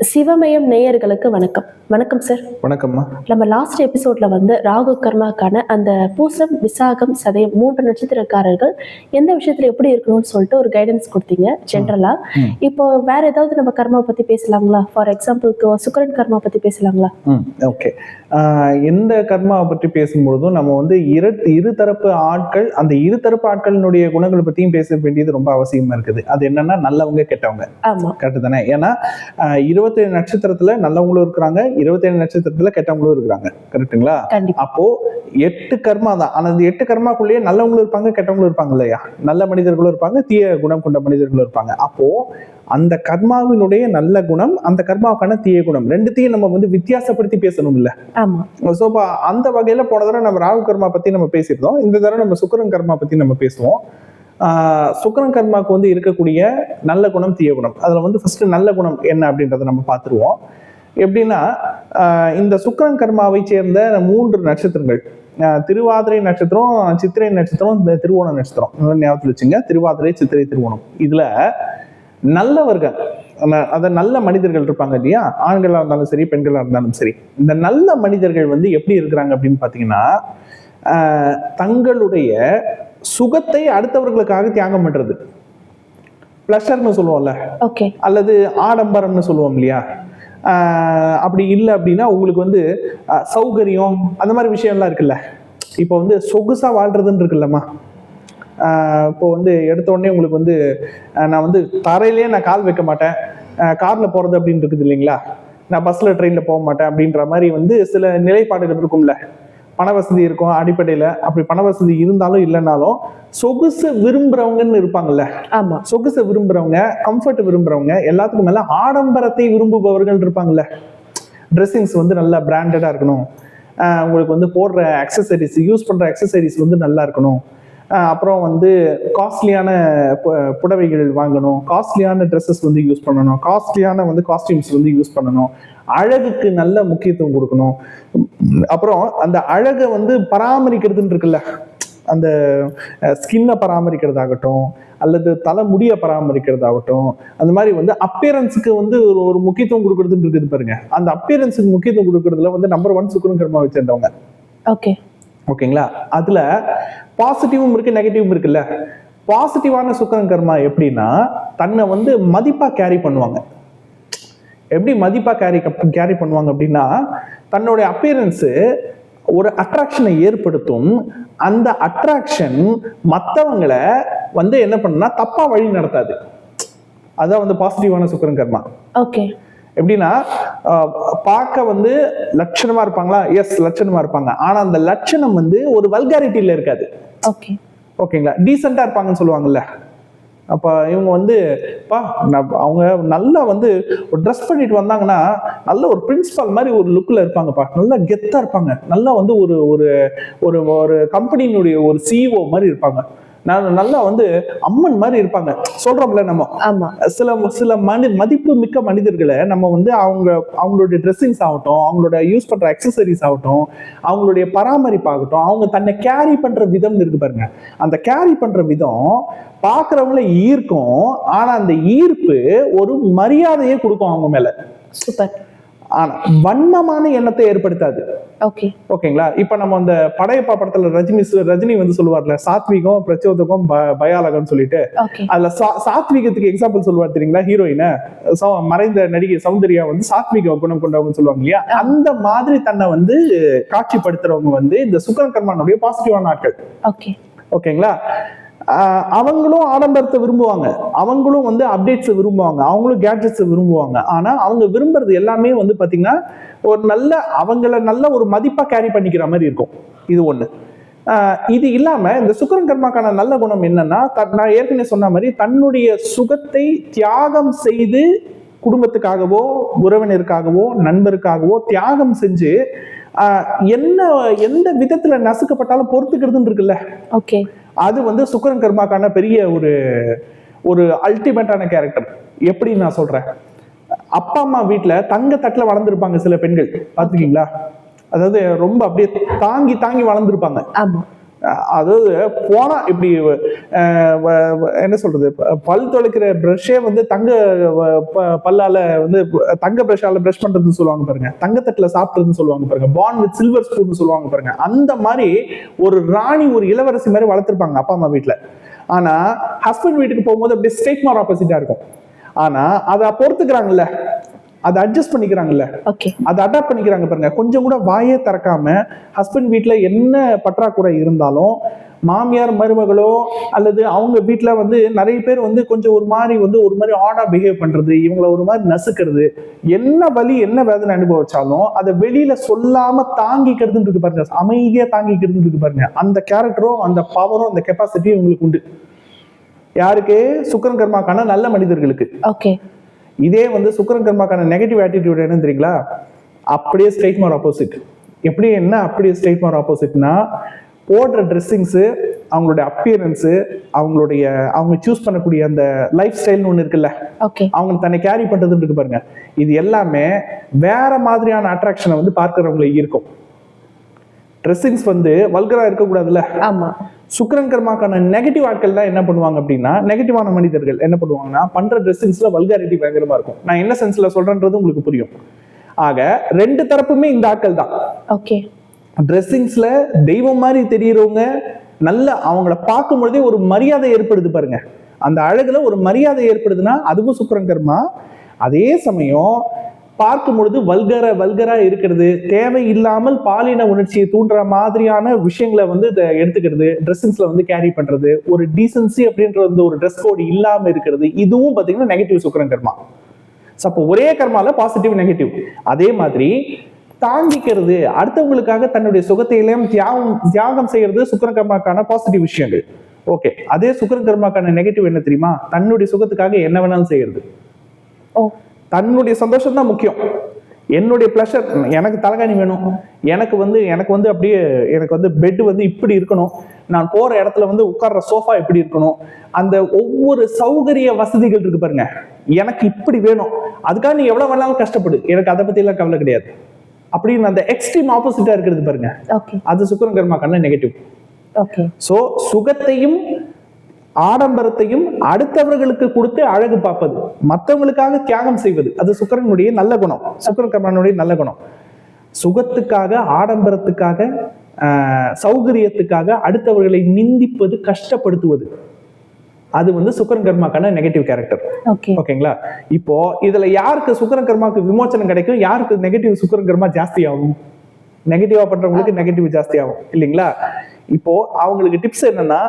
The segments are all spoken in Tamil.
சிவமயம் நேயர்களுக்கு வணக்கம். வணக்கம் சார் வணக்கம்மா. நம்ம லாஸ்ட் எபிசோட்ல வந்து ராகு கர்மாக்கான அந்த பூசம் விசாகம் சதயம் மூன்று நட்சத்திரக்காரர்கள் எந்த விஷயத்துல எப்படி இருக்கணும்னு சொல்லிட்டு ஒரு கைடன்ஸ் கொடுத்தீங்க ஜென்ரலா. இப்போ வேற ஏதாவது நம்ம கர்மா பத்தி பேசலாங்களா? ஃபார் எக்ஸாம்பிளுக்கு சுக்கரன் கர்மா பத்தி பேசலாங்களா? ஓகே எந்த கர்மாவை பற்றி பேசும்பொழுதும் நம்ம வந்து இரு இருதரப்பு ஆட்கள் அந்த இருதரப்பு ஆட்களினுடைய குணங்களை பற்றியும் பேச வேண்டியது ரொம்ப அவசியமா இருக்குது. அது என்னன்னா நல்லவங்க கெட்டவங்க. ஆமா. கரெக்டு தானே? ஏன்னா இருபத்தேழு நட்சத்திரத்துல நல்லவங்களும் இருக்கிறாங்க இருபத்தேழு நட்சத்திரத்துல கெட்டவங்களும் இருக்கிறாங்க. கரெக்ட்டுங்களா கண்டிப்பா. அப்போ எட்டு கர்மா தான். ஆனா அந்த எட்டு கர்மாக்குள்ளேயே நல்லவங்களும் இருப்பாங்க கெட்டவங்களும் இருப்பாங்க இல்லையா? நல்ல மனிதர்களும் இருப்பாங்க தீய குணம் கொண்ட மனிதர்களும் இருப்பாங்க. அப்போ அந்த கர்மாவினுடைய நல்ல குணம் அந்த கர்மாவுக்கான தீய குணம் ரெண்டுத்தையும் நம்ம வந்து வித்தியாசப்படுத்தி பேசணும் இல்ல? ஸோ அந்த வகையில போன தடவை நம்ம ராகு கர்மா பத்தி நம்ம பேசியிருந்தோம். இந்த தடவை நம்ம சுக்கரன் கர்மா பத்தி நம்ம பேசுவோம். சுக்கரன் கர்மாவுக்கு வந்து இருக்கக்கூடிய நல்ல குணம் தீய குணம். அதில் வந்து ஃபஸ்ட்டு நல்ல குணம் என்ன அப்படின்றத நம்ம பார்த்துருவோம். எப்படின்னா இந்த சுக்கரன் கர்மாவை சேர்ந்த மூன்று நட்சத்திரங்கள். திருவாதிரை நட்சத்திரம் சித்திரை நட்சத்திரம் இந்த திருவோண நட்சத்திரம். ஞாபகத்தில் வச்சுங்க திருவாதிரை சித்திரை திருவோணம். இதில் நல்லவர்கள் ந- நல்ல மனிதர்கள் இருப்பாங்க இல்லையா? ஆண்களாக இருந்தாலும் சரி பெண்களாக இருந்தாலும் சரி. இந்த நல்ல மனிதர்கள் வந்து எப்படி இருக்கிறாங்க அப்படின்னு பார்த்தீங்கன்னா தங்களுடைய சுகத்தை அடுத்தவர்களுக்காக தியாகம் பண்றது. பிளஷர்னு சொல்லுவோம்ல. ஓகே அல்லது ஆடம்பரம்னு சொல்லுவோம் இல்லையா? அப்படி இல்லை அப்படின்னா உங்களுக்கு வந்து சௌகரியம் அந்த மாதிரி விஷயம்லாம் இருக்குல்ல. இப்போ வந்து சொகுசா வாழ்றதுன்னு இருக்குல்லம்மா. இப்போ வந்து எடுத்த உடனே உங்களுக்கு வந்து நான் வந்து தரையிலேயே நான் கால் வைக்க மாட்டேன். கார்ல போறது அப்படின்னு இருக்குது இல்லைங்களா? நான் பஸ்ல ட்ரெயின்ல போக மாட்டேன் அப்படின்ற மாதிரி வந்து சில நிலைப்பாடுகள் இருக்கும்ல. பண வசதி இருக்கும் அடிப்படையில. அப்படி பண வசதி இருந்தாலும் இல்லைனாலும் சொகுசு விரும்புறவங்கன்னு இருப்பாங்கல்ல. ஆமா. சொகுசை விரும்புறவங்க கம்ஃபர்ட் விரும்புறவங்க எல்லாத்துக்கும் மேல ஆடம்பரத்தை விரும்புபவர்கள் இருப்பாங்கல்ல. ட்ரெஸ்ஸிங்ஸ் வந்து நல்லா பிராண்டடா இருக்கணும். உங்களுக்கு வந்து போடுற அக்சசரிஸ் யூஸ் பண்ற அக்சசரிஸ் வந்து நல்லா இருக்கணும். அப்புறம் வந்து காஸ்ட்லியான புடவைகள் வாங்கணும். காஸ்ட்லியான ட்ரெஸ்ஸஸ் வந்து யூஸ் பண்ணணும். காஸ்ட்லியான வந்து காஸ்டியூம்ஸ் வந்து யூஸ் பண்ணணும். அழகுக்கு நல்ல முக்கியத்துவம் கொடுக்கணும். அப்புறம் அந்த அழகை வந்து பராமரிக்கிறதுன்னு இருக்குல்ல அந்த ஸ்கின்னை பராமரிக்கிறதாகட்டும் அல்லது தலைமுடியை பராமரிக்கிறதாகட்டும் அந்த மாதிரி வந்து அப்பியரன்ஸுக்கு வந்து ஒரு ஒரு முக்கியத்துவம் கொடுக்கறதுன்னு இருக்குது பாருங்க. அந்த அப்பியரன்ஸுக்கு முக்கியத்துவம் கொடுக்கறதுல வந்து நம்பர் ஒன் சுக்கரன் கர்மாவை சேர்ந்தவங்க. ஓகே ஓகேங்களா? அதுல பாசிட்டிவும் இருக்கு நெகட்டிவும் இருக்குல்ல? பாசிட்டிவான சுக்கரன் கர்மா எப்படின்னா தன்னை வந்து மதிப்பா கேரி பண்ணுவாங்க. எப்படி மதிப்பா கேரி கேரி பண்ணுவாங்க அப்படின்னா தன்னுடைய அப்பியரன்ஸு ஒரு அட்ராக்ஷனை ஏற்படுத்தும். அந்த அட்ராக்ஷன் மற்றவங்களை வந்து என்ன பண்ணுன்னா தப்பா வழி நடத்தாது. அதான் வந்து பாசிட்டிவான சுக்கரன் கர்மா. ஓகே எப்படின்னா பார்க்க வந்து லட்சணமா இருப்பாங்களா? எஸ் லட்சணமா இருப்பாங்க. ஆனா அந்த லட்சணம் வந்து ஒரு வல்காரிட்டியில இருக்காது. ஓகே ஓகேங்களா? டீசெண்டா இருப்பாங்கன்னு சொல்லுவாங்கல்ல. அப்ப இவங்க வந்து பா நான் அவங்க நல்லா வந்து ஒரு ட்ரெஸ் பண்ணிட்டு வந்தாங்கன்னா நல்ல ஒரு பிரின்சிபால் மாதிரி ஒரு லுக்ல இருப்பாங்கப்பா. நல்லா கெத்தா இருப்பாங்க. நல்லா வந்து ஒரு ஒரு ஒரு ஒரு கம்பெனியினுடைய ஒரு சிஇஓ மாதிரி இருப்பாங்க. நல்லா வந்து அம்மன் மாதிரி இருப்பாங்க. சொல்றோம்ல நம்ம. சில சில மனி மதிப்பு மிக்க மனிதர்களை நம்ம வந்து அவங்க அவங்களுடைய ட்ரெஸ்ஸிங்ஸ் ஆகட்டும் அவங்களோட யூஸ் பண்ற அக்சசரிஸ் ஆகட்டும் அவங்களுடைய பராமரிப்பு ஆகட்டும் அவங்க தன்னை கேரி பண்ற விதம் இருக்கு பாருங்க. அந்த கேரி பண்ற விதம் பார்க்கறவங்கள ஈர்க்கும் ஆனா அந்த ஈர்ப்பு ஒரு மரியாதையை கொடுக்கும் அவங்க மேல. சூப்பர். ஆனா வன்மமான எண்ணத்தை ஏற்படுத்தாது. ஓகே ஓகேங்களா? இப்ப நம்ம அந்த படையப்பா படத்துல ரஜினி ரஜினி வந்து சொல்லுவார்ல சாத்விகம் பிரச்சோதகம் ப- பயாலகம்னு சொல்லிட்டு. அதுல சாத்விகத்துக்கு எக்ஸாம்பிள் சொல்லுவார் தெரியுங்களா ஹீரோயின மறைந்த நடிகை சௌந்தர்யா வந்து சாத்விக குணம் கொண்டவங்க சொல்லுவாங்க இல்லையா? அந்த மாதிரி தன்னை வந்து காட்சிப்படுத்துறவங்க வந்து இந்த சுக்கரன் கர்மானுடைய பாசிட்டிவான ஆட்கள். ஓகே ஓகேங்களா? அவங்களும் ஆடம்பரத்தை விரும்புவாங்க. அவங்களும் வந்து அப்டேட்ஸை விரும்புவாங்க. அவங்களும் கேட்ஜெட்ஸை விரும்புவாங்க. ஆனால் அவங்க விரும்புறது எல்லாமே வந்து பார்த்திங்கன்னா ஒரு நல்ல அவங்கள நல்ல ஒரு மதிப்பாக கேரி பண்ணிக்கிற மாதிரி இருக்கும். இது ஒன்று இது இல்லாமல் இந்த சுக்கரன் கர்மாக்கான நல்ல குணம் என்னன்னா த- நான் ஏற்கனவே சொன்ன மாதிரி தன்னுடைய சுகத்தை தியாகம் செய்து குடும்பத்துக்காகவோ உறவினருக்காகவோ நண்பருக்காகவோ தியாகம் செஞ்சு என்ன எந்த விதத்துல நசுக்கப்பட்டாலும் பொறுத்துக்கிறதுன்னு இருக்குல்ல? ஓகே அது வந்து சுக்கரன் கர்மாக்கான பெரிய ஒரு ஒரு அல்டிமேட்டான கேரக்டர் எப்படி நான் சொல்றேன். அப்பா அம்மா வீட்டில் தங்க தட்டுல வளர்ந்துருப்பாங்க சில பெண்கள். பாத்துக்கீங்களா அதாவது ரொம்ப அப்படியே தாங்கி தாங்கி வளர்ந்துருப்பாங்க. ஆமா. அதாவது போனா இப்படி வ- என்ன சொல்றது பல் தொலைக்கிற ப்ரஷ்ஷே வந்து தங்க ப- பல்லால வந்து தங்க ப்ரஷ்ஷால ப்ரஷ் பண்றதுன்னு சொல்லுவாங்க பாருங்க. தங்கத்தட்டில் சாப்பிட்றதுன்னு சொல்லுவாங்க பாருங்க. பான் வித் சில்வர் ஸ்பூன் சொல்லுவாங்க பாருங்க. அந்த மாதிரி ஒரு ராணி ஒரு இளவரசி மாதிரி வளர்த்துருப்பாங்க அப்பா அம்மா வீட்டில் ஆனா ஹஸ்பண்ட் வீட்டுக்கு போகும்போது அப்படியே ஸ்டேட் மார் ஆப்போசிட்டா இருக்கும். ஆனா அதை பொறுத்துக்கிறாங்கல்ல. அதை அட்ஜஸ்ட் பண்ணிக்கிறாங்கல்ல. ஓகே அதை அடாப்ட் பண்ணிக்கிறாங்க பாருங்க. கொஞ்சம் கூட வாயே திறக்காம ஹஸ்பண்ட் வீட்ல என்ன பற்றாக்குறை இருந்தாலும் மாமியார் மருமகளோ அல்லது அவங்க வீட்ல வந்து நிறைய பேர் வந்து கொஞ்சம் ஒரு மாதிரி வந்து ஒரு மாதிரி ஆடா பிஹேவ் பண்றது இவங்கள ஒரு மாதிரி நசுக்கிறது என்ன வலி என்ன வேதனை அனுபவிச்சாலும் அதை வெளியில சொல்லாம தாங்கிக்கிறதுன்னு இருக்கு பாருங்க. அமைதியா தாங்கிக்கிறதுன்னு இருக்கு பாருங்க. அந்த கேரக்டரும் அந்த பவரும் அந்த கெப்பாசிட்டியும் இவங்களுக்கு உண்டு. யாருக்கு? சுக்கரன் கர்மாக்கான நல்ல மனிதர்களுக்கு. ஓகே இதே வந்து சுக்கரன் கர்மாக்கான நெகட்டிவ் ஆட்டிடியூட் என்ன தெரியுங்களா? அப்படியே ஸ்ட்ரைட் மார் ஆப்போசிட் எப்படி என்ன அப்படியே ஸ்ட்ரைட் மார் ஆப்போசிட்னா போடுற ட்ரெஸ்ஸிங்ஸு அவங்களுடைய அப்பியரன்ஸு அவங்களுடைய அவங்க சூஸ் பண்ணக்கூடிய அந்த லைஃப் ஸ்டைல்னு ஒன்று இருக்குல்ல அவங்க தன்னை கேரி பண்றதுன்னு இருக்கு பாருங்க. இது எல்லாமே வேற மாதிரியான அட்ராக்ஷனை வந்து பார்க்கறவங்களை ஈர்க்கும் ட்ரெஸ்ஸிங்ஸ் வந்து வல்கரா இருக்கக்கூடாதுல்ல? ஆமா. சுக்கிரன் கர்மாக்கான நெகட்டிவ் ஆட்கள் தான் என்ன பண்ணுவாங்க அப்படின்னா நெகட்டிவான மனிதர்கள் என்ன பண்ணுவாங்கன்னா பண்ற ட்ரெஸ்ஸிங்ஸ்ல வல்காரிட்டி பயங்கரமா இருக்கும். நான் என்ன சென்ஸ்ல சொல்றேன்றது உங்களுக்கு புரியும். ஆக ரெண்டு தரப்புமே இந்த ஆட்கள் தான். ஓகே ட்ரெஸ்ஸிங்ஸ்ல தெய்வம் மாதிரி தெரியறவங்க நல்ல அவங்கள பார்க்கும் பொழுதே ஒரு மரியாதை ஏற்படுது பாருங்க. அந்த அழகுல ஒரு மரியாதை ஏற்படுதுன்னா அதுவும் சுக்கிரன் கர்மா. அதே சமயம் பார்க்கும் பொழுது வல்கர வல்கரா இருக்கிறது. தேவையில்லாமல் பாலின உணர்ச்சியை தூண்டுற மாதிரியான விஷயங்களை வந்து இதை எடுத்துக்கிறது. ட்ரெஸ்ஸிங்ஸ்ல வந்து கேரி பண்றது. ஒரு டீசன்சி அப்படின்ற வந்து ஒரு ட்ரெஸ் கோடு இல்லாம இருக்கிறது. இதுவும் பாத்தீங்கன்னா நெகட்டிவ் சுக்கிரன் கர்மா. அப்போ ஒரே கர்மால பாசிட்டிவ் நெகட்டிவ் அதே மாதிரி தாங்கிக்கிறது அடுத்தவங்களுக்காக தன்னுடைய சுகத்தை தியாகம் தியாகம் செய்யறது சுக்கிரன் கர்மாக்கான பாசிட்டிவ் விஷயங்கள். ஓகே அதே சுக்கிரன் கர்மாக்கான நெகட்டிவ் என்ன தெரியுமா? தன்னுடைய சுகத்துக்காக என்ன வேணாலும் செய்யறது. ஓ. தன்னுடைய சந்தோஷம் தான் முக்கியம். என்னுடைய ப்ளஷர் எனக்கு தலகாணி வேணும். எனக்கு வந்து எனக்கு வந்து அப்படியே எனக்கு வந்து பெட் வந்து இப்படி இருக்கணும். நான் போற இடத்துல வந்து உட்கார்ற சோஃபா இப்படி இருக்கணும். அந்த ஒவ்வொரு சௌகரிய வசதிகள் இருக்கு பாருங்க. எனக்கு இப்படி வேணும். அதுக்காக நீ எவ்வளவு வேணாலும் கஷ்டப்படு. எனக்கு அதை பத்தி எல்லாம் கவலை கிடையாது. அப்படின்னு அந்த எக்ஸ்ட்ரீம் ஆப்போசிட்டா இருக்கிறது பாருங்க. அது சுக்கரன் கர்மாக்கான நெகட்டிவ் ஓகே சோ சுகத்தையும் ஆடம்பரத்தையும் அடுத்தவர்களுக்கு கொடுத்து அழகு பார்ப்பது. மற்றவங்களுக்காக தியாகம் செய்வது. அது சுக்கரனுடைய நல்ல குணம். சுக்கர கர்மனுடைய நல்ல குணம். சுகத்துக்காக ஆடம்பரத்துக்காக சௌகரியத்துக்காக அடுத்தவர்களை நிந்திப்பது கஷ்டப்படுத்துவது. அது வந்து சுக்கரன் கர்மாக்கான நெகட்டிவ் கேரக்டர் ஓகே ஓகேங்களா? இப்போ இதுல யாருக்கு சுக்கரன் கர்மாக்கு விமோச்சனம் கிடைக்கும்? யாருக்கு நெகட்டிவ் சுக்கரன் கர்மா ஜாஸ்தி ஆகும் நெகட்டிவா பண்றவங்களுக்கு நெகட்டிவ் ஜாஸ்தி ஆகும் இல்லைங்களா? இப்போ அவங்களுக்கு டிப்ஸ் என்னன்னா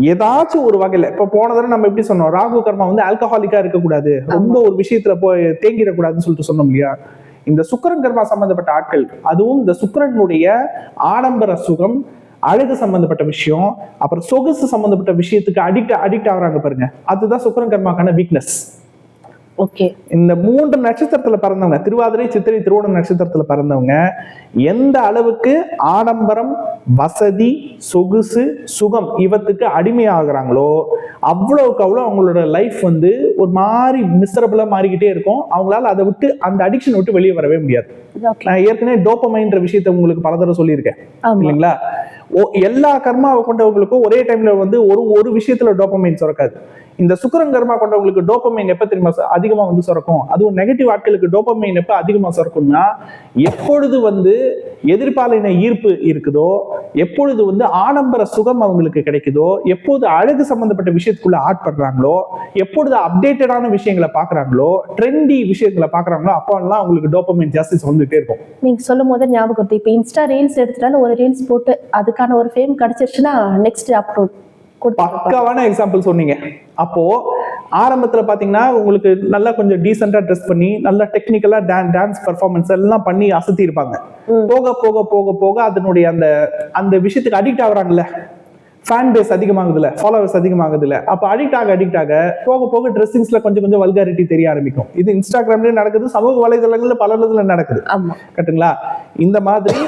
ஏதாச்சும் ஒரு வகையில இப்ப போன தடவை நம்ம எப்படி சொன்னோம் ராகு கர்மா வந்து ஆல்கஹாலிக்கா இருக்கக்கூடாது. ரொம்ப ஒரு விஷயத்துல போய் தேங்கிடக்கூடாதுன்னு சொல்லிட்டு சொன்னோம் இல்லையா? இந்த சுக்கரன் கர்மா சம்பந்தப்பட்ட ஆட்கள் அதுவும் இந்த சுக்கிரனுடைய ஆடம்பர சுகம் அழகு சம்பந்தப்பட்ட விஷயம் அப்புறம் சொகுசு சம்பந்தப்பட்ட விஷயத்துக்கு அடிக்ட் அடிக்ட் ஆகுறாங்க பாருங்க. அதுதான் சுக்கிரன் கர்மாக்கான வீக்னஸ் ஓகே. இந்த மூன்று நட்சத்திரத்துல பிறந்தவங்க திருவாதிரை சித்திரை திருவோணம் நட்சத்திரத்துல பிறந்தவங்க எந்த அளவுக்கு ஆடம்பரம் வசதி சொகுசு சுகம் இவத்துக்கு அடிமையாகிறாங்களோ அவ்வளவுக்கு அவ்வளோ அவங்களோட லைஃப் வந்து ஒரு மாதிரி மிசரபிளா மாறிக்கிட்டே இருக்கும். அவங்களால அதை விட்டு அந்த அடிக்ஷன் விட்டு வெளியே வரவே முடியாது. நான் ஏற்கனவே டோப்பமைன்ற விஷயத்த உங்களுக்கு பல தடவை சொல்லியிருக்கேன். இல்லைங்களா? எல்லா கர்மாவை கொண்டவங்களுக்கும் ஒரே டைம்ல வந்து ஒரு ஒரு விஷயத்துல டோப்பமைன் சுரக்காது. இந்த சுக்கிரன் கர்மா கொண்டவங்களுக்கு டோப்பமைன் எப்ப தெரியுமா சு- அதிகமா வந்து சுரக்கும். அதுவும் நெகட்டிவ் ஆட்களுக்கு டோப்பமைன் எப்ப அதிகமா சுரக்கும்னா எப்பொழுது வந்து எதிர்பாலின ஈர்ப்பு இருக்குதோ எப்பொழுது வந்து ஆடம்பர சுகம் அவங்களுக்கு கிடைக்குதோ எப்போது அழகு சம்பந்தப்பட்ட விஷயத்துக்குள்ள ஆட்படுறாங்களோ எப்பொழுது அப்டேட்டடான விஷயங்களை பாக்குறாங்களோ ட்ரெண்டி விஷயங்களை பாக்குறாங்களோ அப்போல்லாம் அவங்களுக்கு டோப்பமைன் ஜாஸ்தி வந்துட்டே இருக்கும். நீங்க சொல்லும் போது ஞாபகம் இப்போ இன்ஸ்டா ரீல்ஸ் எடுத்துட்டாலும் ஒரு ரீல்ஸ் போட்டு அதுக்கான ஒரு ஃபேம் கிடைச்சிருச்சுன்னா நெக்ஸ்ட் அப்லோட் பக்காவான எக்ஸாம்பிள் சொன்னீங்க. அப்போ ஆரம்பத்துல பாத்தீங்கன்னா உங்களுக்கு நல்லா கொஞ்சம் டீசெண்டா ட்ரெஸ் பண்ணி நல்லா டெக்னிக்கலா டான்ஸ் பெர்ஃபார்மன்ஸ் எல்லாம் பண்ணி அசத்தி இருப்பாங்க. போக போக போக போக அதனுடைய அந்த அந்த விஷயத்துக்கு அடிக்ட் ஆகுறாங்கல்ல. ஃபேன் பேஸ் அதிகமாகுதுல ஃபாலோவர்ஸ் அதிகமாகுதுல அப்ப அடிக்ட் ஆக அடிக்ட் ஆக போக போக ட்ரெஸ்ஸிங்ஸ்ல கொஞ்சம் கொஞ்சம் வல்காரிட்டி தெரிய ஆரம்பிக்கும். இது இன்ஸ்டாகிராம்லயும் நடக்குது சமூக வலைதளங்கள்ல பல இடத்துல நடக்குது. ஆமா. கரெக்ட்டுங்களா இந்த மாதிரி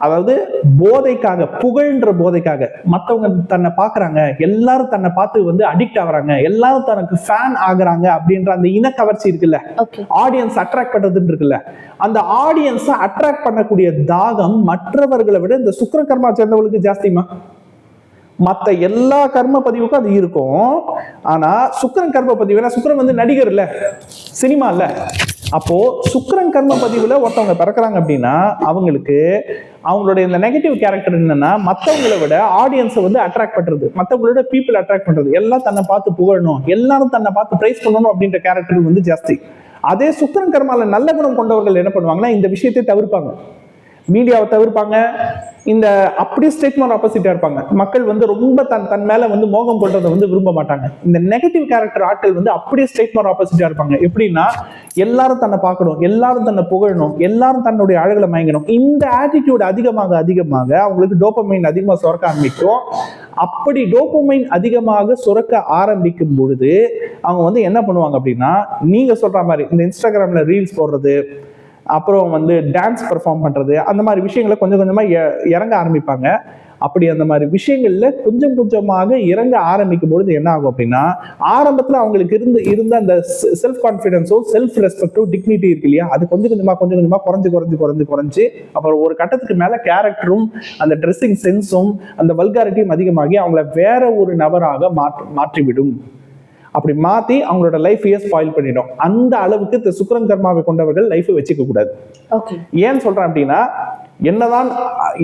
அதாவது போதைக்காக புகழ்ன்ற போதைக்காக மத்தவங்க தன்னை பாக்குறாங்க எல்லாரும் தன்னை பார்த்து வந்து அடிக்ட் ஆகுறாங்க எல்லாரும் தனக்கு ஃபேன் ஆகுறாங்க அப்படின்ற அந்த இன கவர்ச்சி இருக்குல்ல? ஆடியன்ஸ் அட்ராக்ட் பண்றதுன்னு இருக்குல்ல? அந்த ஆடியன்ஸை அட்ராக்ட் பண்ணக்கூடிய தாகம் மற்றவர்களை விட இந்த சுக்கிர கர்மா சேர்ந்தவங்களுக்கு ஜாஸ்திமா மத்த எல்லா கர்ம பதிவுக்கும் அது இருக்கும். ஆனா சுக்கிரன் கர்ம பதிவு சுக்கிரன் வந்து நடிகர் இல்ல சினிமா இல்ல. அப்போ சுக்கிரன் கர்ம பதிவுல ஒருத்தவங்க பிறக்குறாங்க அப்படின்னா அவங்களுக்கு அவங்களுடைய இந்த நெகட்டிவ் கேரக்டர் என்னன்னா மற்றவங்களை விட ஆடியன்ஸை வந்து அட்ராக்ட் பண்றது. மற்றவங்களோட பீப்புள் அட்ராக்ட் பண்றது. எல்லாம் தன்னை பார்த்து புகழணும். எல்லாரும் தன்னை பார்த்து பிரைஸ் பண்ணணும் அப்படின்ற கேரக்டர் வந்து ஜாஸ்தி. அதே சுக்கரன் கர்மாவில் நல்ல குணம் கொண்டவர்கள் என்ன பண்ணுவாங்கன்னா இந்த விஷயத்தை தவிர்ப்பாங்க. மீடியாவை தவிர்ப்பாங்க. இந்த அப்படியே ஸ்டேட்மெண்ட் ஆப்போசிட்டா இருப்பாங்க. மக்கள் வந்து ரொம்ப தன் தன் மேல வந்து மோகம் கொள்றதை வந்து விரும்ப மாட்டாங்க. இந்த நெகட்டிவ் கேரக்டர் ஆட்கள் வந்து அப்படியே ஸ்டேட்மெண்ட் ஆப்போசிட்டா இருப்பாங்க. எப்படின்னா எல்லாரும் தன்னை பார்க்கணும் எல்லாரும் தன்னை புகழணும் எல்லாரும் தன்னுடைய அழகுல மயங்கணும். இந்த ஆட்டிடியூட் அதிகமாக அதிகமாக அவங்களுக்கு டோப்பமைன் அதிகமாக சுரக்க ஆரம்பிக்கும். அப்படி டோப்பமைன் அதிகமாக சுரக்க ஆரம்பிக்கும் பொழுது அவங்க வந்து என்ன பண்ணுவாங்க அப்படின்னா நீங்க சொல்ற மாதிரி இந்த இன்ஸ்டாகிராம்ல ரீல்ஸ் போடுறது அப்புறம் வந்து டான்ஸ் பெர்ஃபார்ம் பண்ணுறது அந்த மாதிரி விஷயங்களை கொஞ்சம் கொஞ்சமாக இறங்க ஆரம்பிப்பாங்க. அப்படி அந்த மாதிரி விஷயங்கள்ல கொஞ்சம் கொஞ்சமாக இறங்க ஆரம்பிக்கும் பொழுது என்ன ஆகும் அப்படின்னா ஆரம்பத்துல அவங்களுக்கு இருந்து இருந்த அந்த செல்ஃப் கான்ஃபிடன்ஸோ செல்ஃப் ரெஸ்பெக்டோ டிக்னிட்டி இருக்கு இல்லையா? அது கொஞ்சம் கொஞ்சமா கொஞ்சம் கொஞ்சமா குறைஞ்சு குறைஞ்சு குறைஞ்சு குறைஞ்சு அப்புறம் ஒரு கட்டத்துக்கு மேல கேரக்டரும் அந்த ட்ரெஸ்ஸிங் சென்ஸும் அந்த வல்காரிட்டியும் அதிகமாகி அவங்கள வேற ஒரு நபராக மாற்று மாற்றிவிடும். அப்படி மாத்தி அவங்களோட லைஃபையே ஸ்பாயில் பண்ணிடும். அந்த அளவுக்கு இந்த சுக்கிரன் கர்மாவை கொண்டவர்கள் லைஃபை வச்சுக்க கூடாது. ஓகே ஏன் சொல்றேன் அப்படின்னா என்னதான்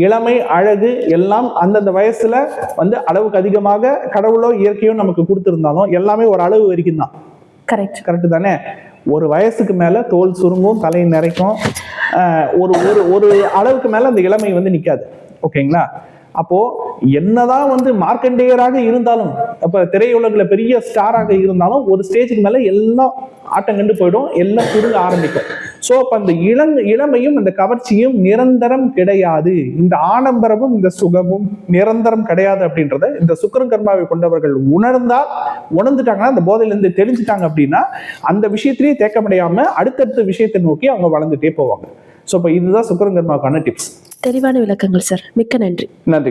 இளமை அழகு எல்லாம் அந்தந்த வயசுல வந்து அளவுக்கு அதிகமாக கடவுளோ இயற்கையோ நமக்கு கொடுத்திருந்தாலும் எல்லாமே ஒரு அளவு வரைக்கும் தான். கரெக்ட் கரெக்டு தானே? ஒரு வயசுக்கு மேல தோல் சுருங்கும் தலை நிறைக்கும். ஒரு ஒரு ஒரு அளவுக்கு மேல அந்த இளமை வந்து நிக்காது. ஓகேங்களா அப்போ என்னதான் வந்து மார்க்கண்டேயராக இருந்தாலும் அப்ப திரையுலகில் பெரிய ஸ்டாராக இருந்தாலும் ஒரு ஸ்டேஜுக்கு மேல எல்லாம் ஆட்டம் கண்டு போயிடும் எல்லாம் சுருங்க ஆரம்பிக்கும். ஸோ அப்ப அந்த இளம் இளமையும் அந்த கவர்ச்சியும் நிரந்தரம் கிடையாது. இந்த ஆடம்பரமும் இந்த சுகமும் நிரந்தரம் கிடையாது அப்படின்றத இந்த சுக்கிரன் கர்மாவை கொண்டவர்கள் உணர்ந்தால் உணர்ந்துட்டாங்கன்னா அந்த போதையிலேருந்து தெரிஞ்சுட்டாங்க அப்படின்னா அந்த விஷயத்திலேயே தேக்கமடையாம அடுத்தடுத்த விஷயத்தை நோக்கி அவங்க வளர்ந்துட்டே போவாங்க. ஸோ இப்போ இதுதான் சுக்கிரன் கர்மாவுக்கான டிப்ஸ் தெளிவான விளக்கங்கள் சார். மிக்க நன்றி. நன்றி.